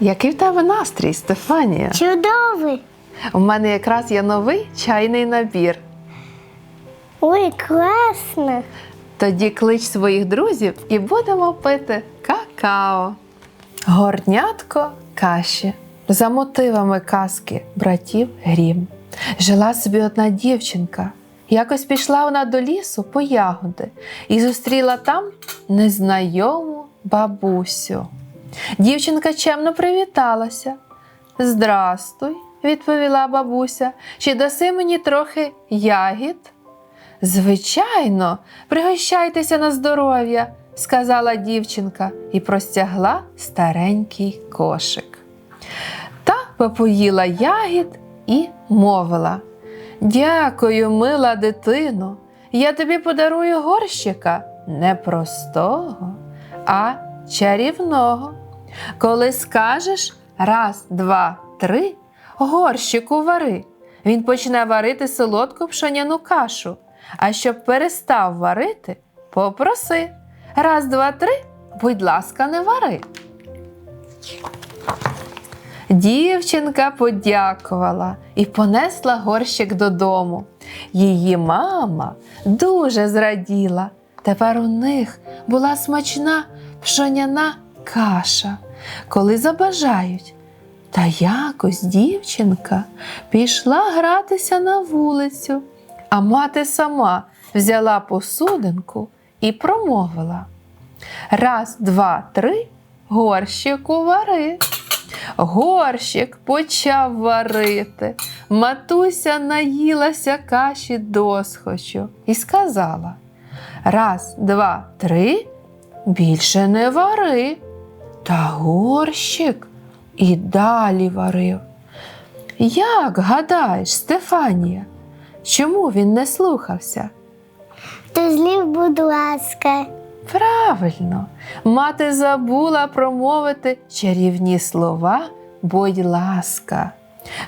Який в тебе настрій, Стефанія? Чудовий. У мене якраз є новий чайний набір. Ой, класно. Тоді клич своїх друзів і будемо пити какао. Горнятко каші. За мотивами казки братів Грім. Жила собі одна дівчинка. Якось пішла вона до лісу по ягоди і зустріла там незнайому бабусю. Дівчинка чемно привіталася. Здрастуй, відповіла бабуся. Чи даси мені трохи ягід? Звичайно, пригощайтеся на здоров'я, сказала дівчинка і простягла старенький кошик. Та попоїла ягід і мовила: Дякую, мила дитино, я тобі подарую горщика не простого, а чарівного. Коли скажеш раз, два, три, горщику вари, він почне варити солодку пшоняну кашу. А щоб перестав варити, попроси. Раз, два, три, будь ласка, не вари. Дівчинка подякувала і понесла горщик додому. Її мама дуже зраділа. Тепер у них була смачна пшоняна каша, коли забажають. Та якось дівчинка пішла гратися на вулицю, а мати сама взяла посудинку і промовила: Раз, два, три, горщику вари. Горщик почав варити. Матуся наїлася каші досхочу і сказала: Раз, два, три, більше не вари. Та горщик і далі варив. Як гадаєш, Стефанія, чому він не слухався? То злів, будь ласка. Правильно, мати забула промовити чарівні слова будь ласка.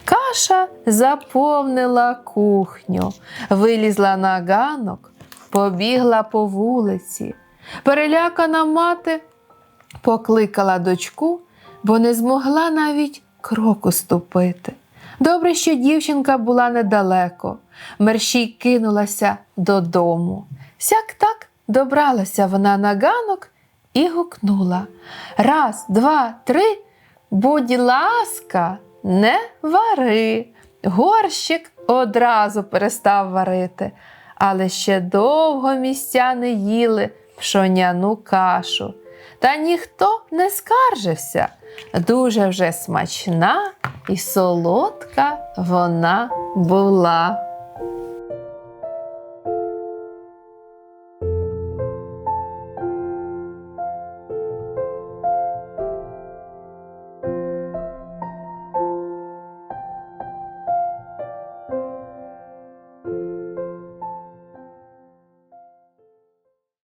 Каша заповнила кухню, вилізла на ганок, побігла по вулиці. Перелякана мати покликала дочку, бо не змогла навіть кроку ступити. Добре, що дівчинка була недалеко, мерщій кинулася додому. Сяк так добралася вона на ганок і гукнула. Раз, два, три. Будь ласка, не вари. Горщик одразу перестав варити, але ще довго містяни їли пшоняну кашу. Та ніхто не скаржився. Дуже вже смачна і солодка вона була.